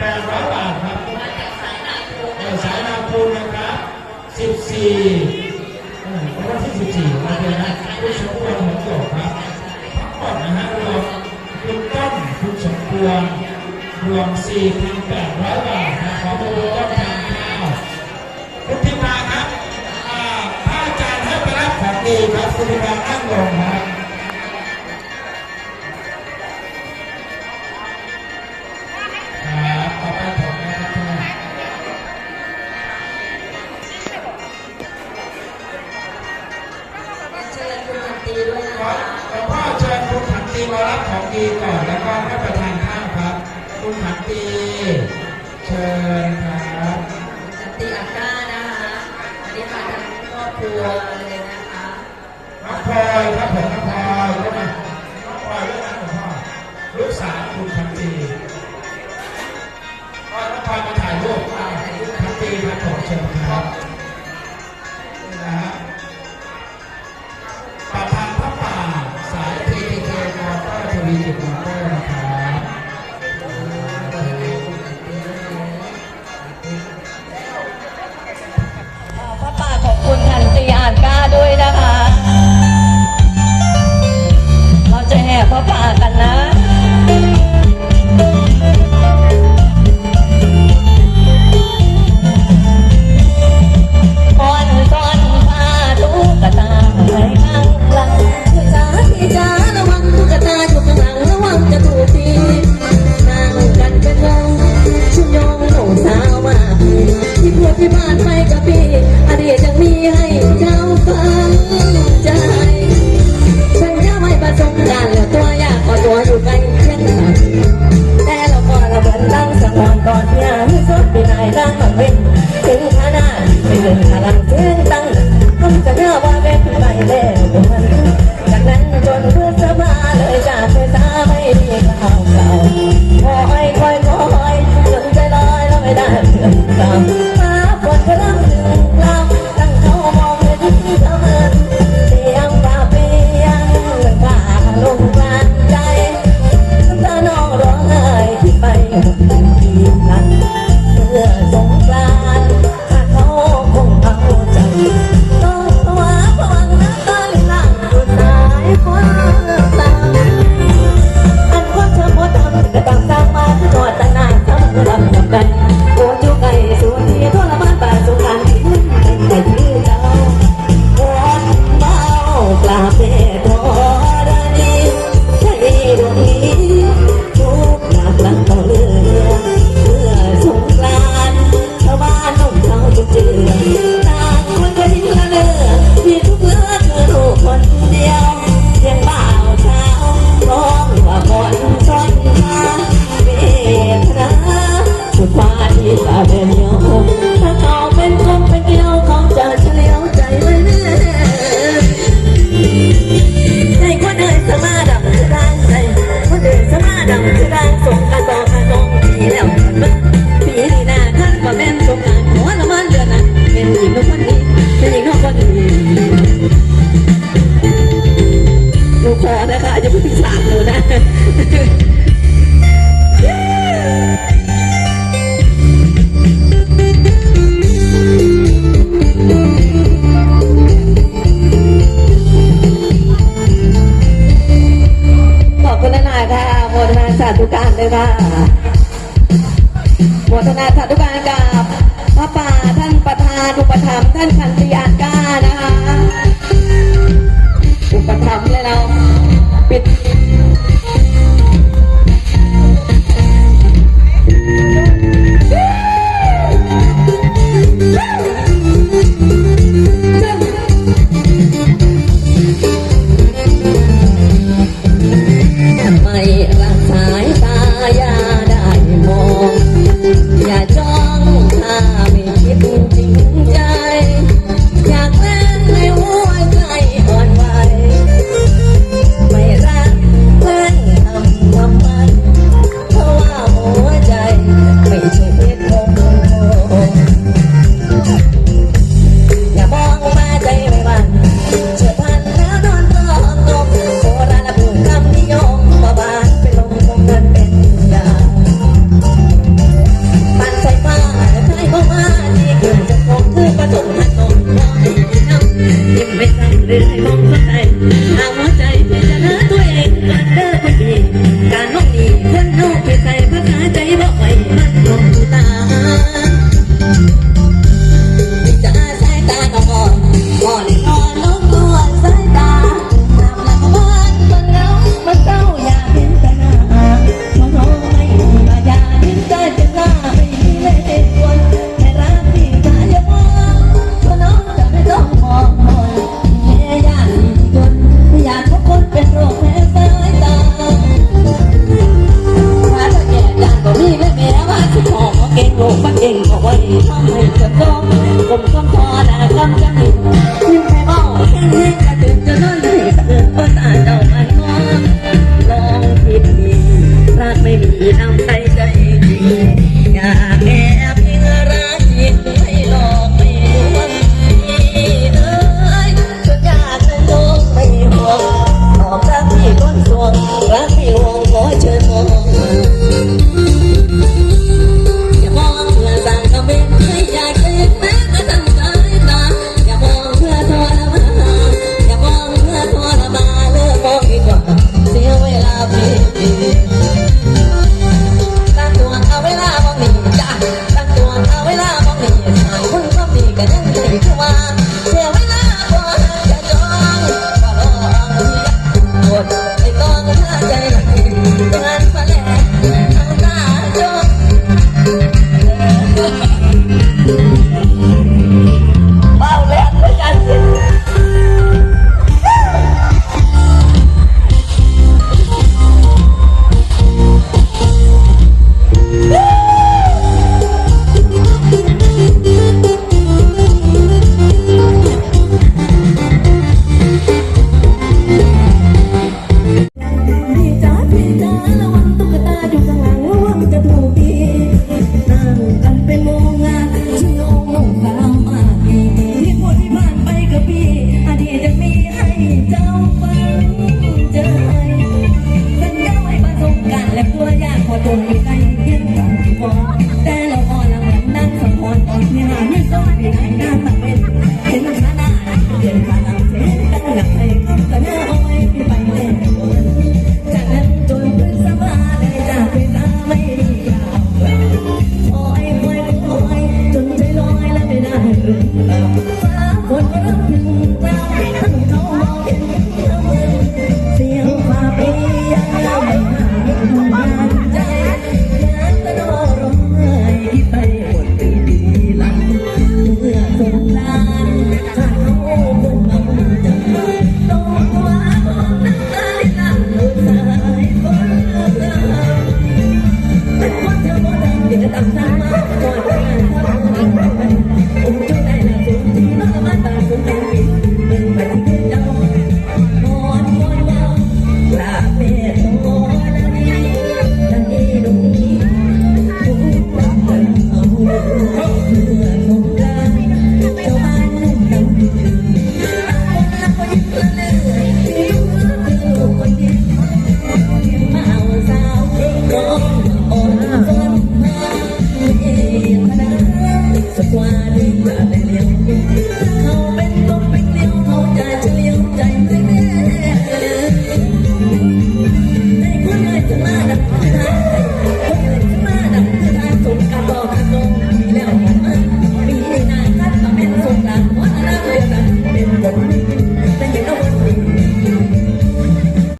แปดร้อยบาทครับมาจากสายนาคูจสายนาคูนะครับสิบสี่วันที่สิบสี่วัเดืนะคุณชมผู้ของจบครับทั้งหมดนะฮะรวมคุณต้นคุณชมพูรรวมสี่พันแปดร้อยบาทนะขอบคุณต้นทางข้าวคุณพิมาครับผ้าจานให้ไปรับของดีครับคุณพิมานั่งลงครับีด้วยนะคะหลวงพ่อเชิญคุณขันตีมารับของดีก่อนแล้วก็ให้ประทานข้าวครับ คุณขันตีเชิญครับขันตีอาก้านะคะอันนี้มาทางครอบครัวเลยนะคะน้องพลอยครับผมน้องพลอยก็มาน้องพลอยด้วยนะหลวงพ่อลูกสาวคุณขันตีก็น้องพลอยมาถ่ายรูปขันตีมาขอเชิญครับ para อนที่อาสุดเป็นไอ้ร่างมันเป็นถึงขนาดเป็นพลังเสียง วัฒนาสาธุการกับพระป่าท่านประธานอุปถัมภ์ท่านขันติอัน